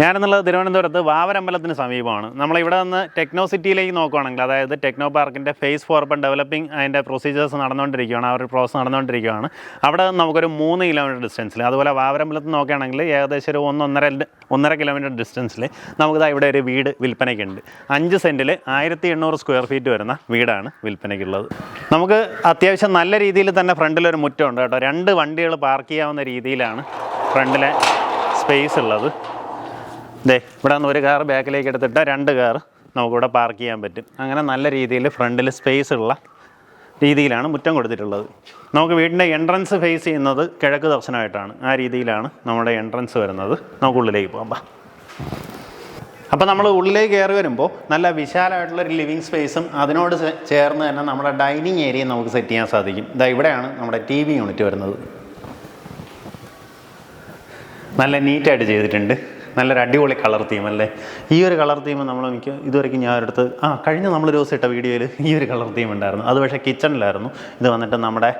ഞാനെന്നുള്ളത് തിരുവനന്തപുരത്ത് വാവരമ്പലത്തിന് സമീപമാണ്. നമ്മളിവിടെ നിന്ന് ടെക്നോ സിറ്റിയിലേക്ക് നോക്കുകയാണെങ്കിൽ അതായത് ടെക്നോ പാർക്കിന്റെ ഫേസ് ഫോർ ഇപ്പം ഡെവലപ്പിംഗ് അതിന്റെ പ്രൊസീജിയേഴ്സ് നടന്നുകൊണ്ടിരിക്കുകയാണ്. ആ ഒരു പ്രോസസ്സ് നടന്നുകൊണ്ടിരിക്കുകയാണ്. അവിടെ നമുക്കൊരു മൂന്ന് കിലോമീറ്റർ ഡിസ്റ്റൻസിൽ അതുപോലെ വാവരമ്പലത്ത് നോക്കുകയാണെങ്കിൽ ഏകദേശം ഒരു ഒന്നൊന്നര ഒന്നര കിലോമീറ്റർ ഡിസ്റ്റൻസിൽ നമുക്കിതാ ഇവിടെ ഒരു വീട് വിൽപ്പനയ്ക്കുണ്ട്. അഞ്ച് സെന്റിൽ ആയിരത്തി എണ്ണൂറ് സ്ക്വയർ ഫീറ്റ് വരുന്ന വീടാണ് വിൽപ്പനയ്ക്കുള്ളത്. നമുക്ക് അത്യാവശ്യം നല്ല രീതിയിൽ തന്നെ ഫ്രണ്ടിലൊരു മുറ്റമുണ്ട് കേട്ടോ. രണ്ട് വണ്ടികൾ പാർക്ക് ചെയ്യാവുന്ന രീതിയിലാണ് ഫ്രണ്ടിലെ സ്പേസ് ഉള്ളത്. ദേ ഇവിടെ നിന്ന് ഒരു കാർ ബാക്കിലേക്ക് എടുത്തിട്ട് രണ്ട് കാർ നമുക്കിവിടെ പാർക്ക് ചെയ്യാൻ പറ്റും. അങ്ങനെ നല്ല രീതിയിൽ ഫ്രണ്ടിൽ സ്പേസ് ഉള്ള രീതിയിലാണ് മുറ്റം കൊടുത്തിട്ടുള്ളത്. നമുക്ക് വീടിന്റെ എൻട്രൻസ് ഫേസ് ചെയ്യുന്നത് കിഴക്ക് ദർശനമായിട്ടാണ്. ആ രീതിയിലാണ് നമ്മുടെ എൻട്രൻസ് വരുന്നത്. നമുക്ക് ഉള്ളിലേക്ക് പോകാം. അപ്പോൾ നമ്മൾ ഉള്ളിലേക്ക് കയറി വരുമ്പോൾ നല്ല വിശാലമായിട്ടുള്ള ഒരു ലിവിങ് സ്പേസും അതിനോട് ചേർന്ന് തന്നെ നമ്മുടെ ഡൈനിങ് ഏരിയയും നമുക്ക് സെറ്റ് ചെയ്യാൻ സാധിക്കും. ഇതാ ഇവിടെയാണ് നമ്മുടെ ടി വി യൂണിറ്റ് വരുന്നത്. നല്ല നീറ്റായിട്ട് ചെയ്തിട്ടുണ്ട്. നല്ലൊരു അടിപൊളി കളർ തീം അല്ലേ? ഈ ഒരു കളർ തീം നമ്മൾ എനിക്ക് ഇതുവരെയ്ക്കും ഞാൻ ഒരിടത്ത് ആ കഴിഞ്ഞ നമ്മൾ ദിവസം ഇട്ട വീഡിയോയിൽ ഈ ഒരു കളർ തീം ഉണ്ടായിരുന്നു. അത് പക്ഷേ കിച്ചണിലായിരുന്നു. ഇത് വന്നിട്ട് നമ്മുടെ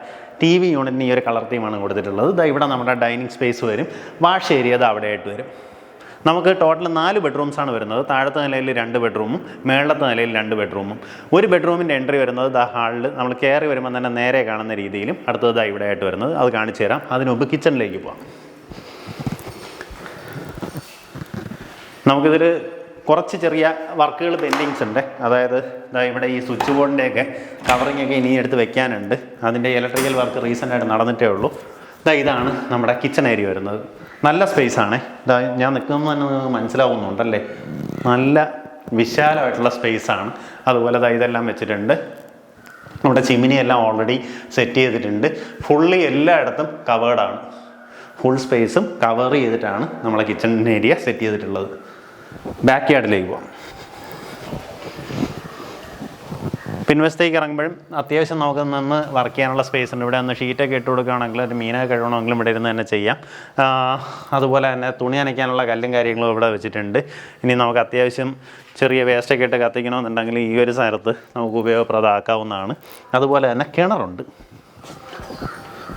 ടി വി യൂണിറ്റിന് ഈ ഒരു കളർ തീമാണ് കൊടുത്തിട്ടുള്ളത്. ഇതാ ഇവിടെ നമ്മുടെ ഡൈനിങ് സ്പേസ് വരും. വാഷ് ഏരിയ അത് അവിടെ ആയിട്ട് വരും. നമുക്ക് ടോട്ടൽ നാല് ബെഡ്റൂംസാണ് വരുന്നത്. താഴത്തെ നിലയിൽ രണ്ട് ബെഡ്റൂമും മേളത്തെ നിലയിൽ രണ്ട് ബെഡ്റൂമും ഒരു ബെഡ്റൂമിന്റെ എൻട്രി വരുന്നത് ദാ ഹാളിൽ നമ്മൾ കയറി വരുമ്പോൾ തന്നെ നേരെ കാണുന്ന രീതിയിലും അടുത്തത് ഇവിടെ ആയിട്ട് വരുന്നത്. അത് കാണിച്ചു തരാം. അതിനുമുമ്പ് കിച്ചണിലേക്ക് പോകാം നമുക്കിതിൽ കുറച്ച് ചെറിയ വർക്കുകൾ പെൻഡിങ്സ് ഉണ്ട്. അതായത് ഇവിടെ ഈ സ്വിച്ച് ബോർഡിന്റെയൊക്കെ കവറിങ് ഒക്കെ ഇനി എടുത്ത് വെക്കാനുണ്ട്. അതിന്റെ ഇലക്ട്രിക്കൽ വർക്ക് റീസെന്റ് ആയിട്ട് നടന്നിട്ടേ ഉള്ളൂ. ഇതാ ഇതാണ് നമ്മുടെ കിച്ചൺ ഏരിയ വരുന്നത്. നല്ല സ്പേസ് ആണ്. ഇതാ ഞാൻ നിൽക്കുമ്പോൾ തന്നെ നിങ്ങൾക്ക് മനസ്സിലാവുന്നുണ്ടല്ലേ? നല്ല വിശാലമായിട്ടുള്ള സ്പേസ് ആണ്. അതുപോലെ ദാ ഇതെല്ലാം വെച്ചിട്ടുണ്ട്. നമ്മുടെ ചിമ്മിനി എല്ലാം ഓൾറെഡി സെറ്റ് ചെയ്തിട്ടുണ്ട്. ഫുള്ളി എല്ലായിടത്തും കവേർഡാണ് ഫുൾ സ്പേസും കവർ ചെയ്തിട്ടാണ് നമ്മളെ കിച്ചൺ ഏരിയ സെറ്റ് ചെയ്തിട്ടുള്ളത്. ബാക്ക് യാർഡിലേക്ക് പോകാം പിൻവശത്തേക്ക് ഇറങ്ങുമ്പോഴും അത്യാവശ്യം നമുക്ക് നിന്ന് വർക്ക് ചെയ്യാനുള്ള സ്പേസ് ഉണ്ട്. ഇവിടെ ഒന്ന് ഷീറ്റൊക്കെ ഇട്ട് കൊടുക്കുകയാണെങ്കിൽ ഒരു മീനൊക്കെ കഴുകണമെങ്കിലും ഇവിടെ ഇരുന്ന് തന്നെ ചെയ്യാം. അതുപോലെ തന്നെ തുണി നനയ്ക്കാനുള്ള കല്ലും കാര്യങ്ങളും ഇവിടെ വെച്ചിട്ടുണ്ട്. ഇനി നമുക്ക് അത്യാവശ്യം ചെറിയ വേസ്റ്റൊക്കെ ഇട്ട് കത്തിക്കണമെന്നുണ്ടെങ്കിൽ ഈ ഒരു സ്ഥലത്ത് നമുക്ക് ഉപയോഗപ്രദമാക്കാവുന്നതാണ്. അതുപോലെ തന്നെ കിണറുണ്ട്.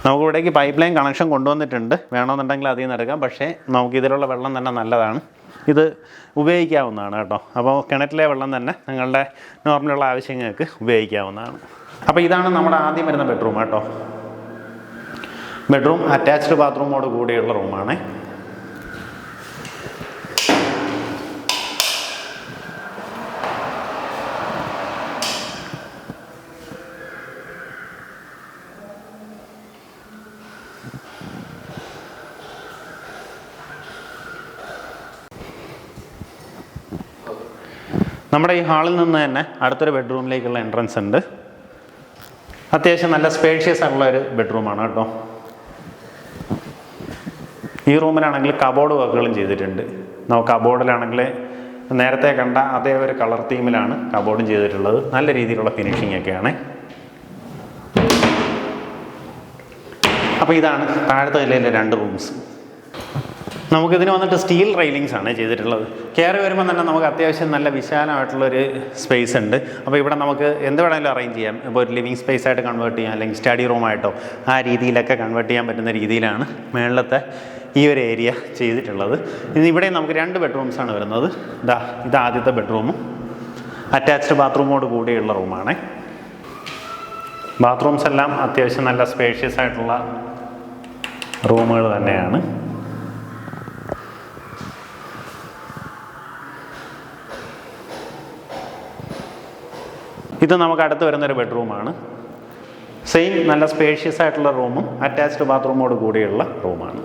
നമുക്ക് ഇവിടേക്ക് പൈപ്പ് ലൈൻ കണക്ഷൻ കൊണ്ടുവന്നിട്ടുണ്ട്. വേണമെന്നുണ്ടെങ്കിൽ അതിൽ നിന്ന് എടുക്കാം. പക്ഷേ നമുക്ക് ഇതിലുള്ള വെള്ളം തന്നെ നല്ലതാണ്. ഇത് ഉപയോഗിക്കാവുന്നതാണ് കേട്ടോ. അപ്പോൾ കിണറ്റിലെ വെള്ളം തന്നെ നിങ്ങളുടെ നോർമലുള്ള ആവശ്യങ്ങൾക്ക് ഉപയോഗിക്കാവുന്നതാണ്. അപ്പോൾ ഇതാണ് നമ്മുടെ ആദ്യം വരുന്ന ബെഡ്റൂം കേട്ടോ. ബെഡ്റൂം അറ്റാച്ച്ഡ് ബാത്റൂമോട് കൂടിയുള്ള റൂമാണ്. നമ്മുടെ ഈ ഹാളിൽ നിന്ന് തന്നെ അടുത്തൊരു ബെഡ്റൂമിലേക്കുള്ള എൻട്രൻസ് ഉണ്ട്. അത്യാവശ്യം നല്ല സ്പേഷ്യസ് ആയിട്ടുള്ള ഒരു ബെഡ്റൂമാണ് കേട്ടോ. ഈ റൂമിലാണെങ്കിൽ കബോർഡ് വർക്കുകളും ചെയ്തിട്ടുണ്ട്. നമുക്ക് കബോർഡിലാണെങ്കിൽ നേരത്തെ കണ്ട അതേ ഒരു കളർ തീമിലാണ് കബോർഡും ചെയ്തിട്ടുള്ളത്. നല്ല രീതിയിലുള്ള ഫിനിഷിംഗ് ഒക്കെയാണ്. അപ്പോൾ ഇതാണ് താഴത്തെ നിലയിലെ രണ്ട് റൂംസ് നമുക്കിതിന് വന്നിട്ട് സ്റ്റീൽ റെയിലിങ്സ് ആണ് ചെയ്തിട്ടുള്ളത്. കയറി വരുമ്പോൾ തന്നെ നമുക്ക് അത്യാവശ്യം നല്ല വിശാലമായിട്ടുള്ളൊരു സ്പേസ് ഉണ്ട്. അപ്പോൾ ഇവിടെ നമുക്ക് എന്ത് വേണമെങ്കിലും അറേഞ്ച് ചെയ്യാം. ഇപ്പോൾ ഒരു ലിവിങ് സ്പേസ് ആയിട്ട് കൺവേർട്ട് ചെയ്യാം അല്ലെങ്കിൽ സ്റ്റഡി റൂമായിട്ടോ ആ രീതിയിലൊക്കെ കൺവേർട്ട് ചെയ്യാൻ പറ്റുന്ന രീതിയിലാണ് മേളിലത്തെ ഈ ഒരു ഏരിയ ചെയ്തിട്ടുള്ളത്. ഇനി ഇവിടെ നമുക്ക് രണ്ട് ബെഡ്റൂംസ് ആണ് വരുന്നത്. ഇതാ ഇത് ആദ്യത്തെ ബെഡ്റൂമും അറ്റാച്ച്ഡ് ബാത്റൂമോട് കൂടിയുള്ള റൂമാണ് ബാത്റൂംസ് എല്ലാം അത്യാവശ്യം നല്ല സ്പേഷ്യസ് ആയിട്ടുള്ള റൂമുകൾ തന്നെയാണ്. ഇത് നമുക്ക് അടുത്ത് വരുന്നൊരു ബെഡ്റൂമാണ്. സെയിം നല്ല സ്പേഷ്യസ് ആയിട്ടുള്ള റൂമും അറ്റാച്ച്ഡ് ബാത്റൂമോട് കൂടിയുള്ള റൂമാണ്.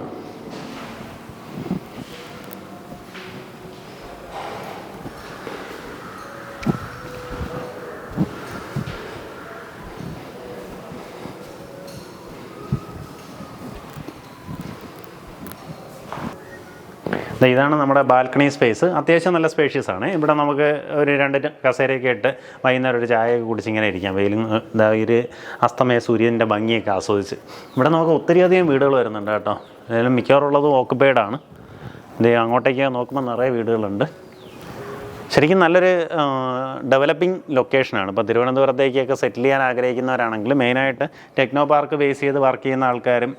ഇതാണ് നമ്മുടെ ബാൽക്കണി സ്പേസ് അത്യാവശ്യം നല്ല സ്പേഷ്യസ് ആണ്. ഇവിടെ നമുക്ക് ഒരു രണ്ട് കസേരയൊക്കെ ഇട്ട് വൈകുന്നേരം ഒരു ചായയൊക്കെ കുടിച്ച് ഇങ്ങനെ ഇരിക്കാം. വെയിലും എന്താ ഒരു അസ്തമയ സൂര്യന്റെ ഭംഗിയൊക്കെ ആസ്വദിച്ച്. ഇവിടെ നമുക്ക് ഒത്തിരിയധികം വീടുകൾ വരുന്നുണ്ട് കേട്ടോ. മിക്കവാറും മിക്കവാറുള്ളത് ഓക്കുപൈഡ് ആണ്. ഇത് അങ്ങോട്ടേക്ക് നോക്കുമ്പോൾ നിറയെ വീടുകളുണ്ട്. ശരിക്കും നല്ലൊരു ഡെവലപ്പിംഗ് ലൊക്കേഷനാണ് ഇപ്പോൾ തിരുവനന്തപുരത്തേക്കൊക്കെ സെറ്റിൽ ചെയ്യാൻ ആഗ്രഹിക്കുന്നവരാണെങ്കിൽ മെയിനായിട്ട് ടെക്നോ പാർക്ക് ബേസ് ചെയ്ത് വർക്ക് ചെയ്യുന്ന ആൾക്കാരും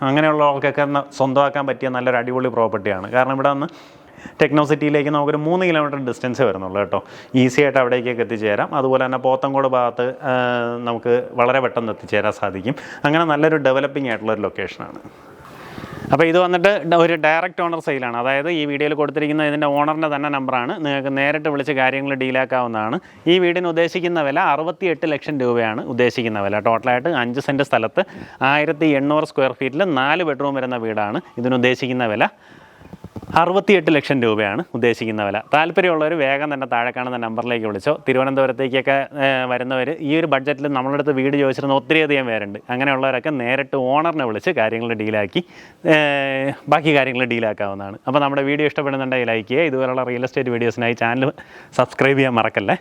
ആ, അങ്ങനെയുള്ള ആൾക്കൊക്കെ സ്വന്തമാക്കാൻ പറ്റിയ നല്ലൊരു അടിപൊളി പ്രോപ്പർട്ടിയാണ്. കാരണം ഇവിടെ നിന്ന് ടെക്നോ സിറ്റിയിലേക്ക് നമുക്കൊരു മൂന്ന് കിലോമീറ്റർ ഡിസ്റ്റൻസ് വരുന്നുള്ളൂ കേട്ടോ. ഈസി ആയിട്ട് അവിടേക്കൊക്കെ എത്തിച്ചേരാം. അതുപോലെ തന്നെ പോത്തങ്കോട് ഭാഗത്ത് നമുക്ക് വളരെ പെട്ടെന്ന് എത്തിച്ചേരാൻ സാധിക്കും. അങ്ങനെ നല്ലൊരു ഡെവലപ്പിംഗ് ആയിട്ടുള്ള ഒരു ലൊക്കേഷനാണ് അപ്പോൾ ഇത് വന്നിട്ട് ഒരു ഡയറക്റ്റ് ഓണർ സെയിലാണ് അതായത് ഈ വീഡിയോയിൽ കൊടുത്തിരിക്കുന്ന ഇതിന്റെ ഓണറിന്റെ തന്നെ നമ്പറാണ് നിങ്ങൾക്ക് നേരിട്ട് വിളിച്ച് കാര്യങ്ങൾ ഡീലാക്കാവുന്നതാണ്. ഈ വീടിന് ഉദ്ദേശിക്കുന്ന വില അറുപത്തി എട്ട് ലക്ഷം രൂപയാണ് ഉദ്ദേശിക്കുന്ന വില. ടോട്ടലായിട്ട് അഞ്ച് സെന്റ് സ്ഥലത്ത് ആയിരത്തി എണ്ണൂറ് സ്ക്വയർ ഫീറ്റിൽ നാല് ബെഡ്റൂം വരുന്ന വീടാണ് ഇതിനുദ്ദേശിക്കുന്ന വില. അറുപത്തിയെട്ട് ലക്ഷം രൂപയാണ് ഉദ്ദേശിക്കുന്ന വില. താല്പര്യമുള്ളവർ വേഗം തന്നെ താഴെ കാണുന്ന നമ്പറിലേക്ക് വിളിച്ചോ. തിരുവനന്തപുരത്തേക്കൊക്കെ വരുന്നവർ ഈ ഒരു ബഡ്ജറ്റിൽ നമ്മളടുത്ത് വീട് ചോദിച്ചിരുന്ന ഒത്തിരിയധികം പേരുണ്ട്. അങ്ങനെയുള്ളവരൊക്കെ നേരിട്ട് ഓണറിനെ വിളിച്ച് കാര്യങ്ങൾ ഡീലാക്കി ബാക്കി കാര്യങ്ങൾ ഡീലാക്കാവുന്നതാണ്. അപ്പോൾ നമ്മുടെ വീഡിയോ ഇഷ്ടപ്പെടുന്നുണ്ടെങ്കിൽ ലൈക്ക് ചെയ്യുക. ഇതുപോലുള്ള റിയൽ എസ്റ്റേറ്റ് വീഡിയോസിനായി ചാനൽ സബ്സ്ക്രൈബ് ചെയ്യാൻ മറക്കല്ലേ.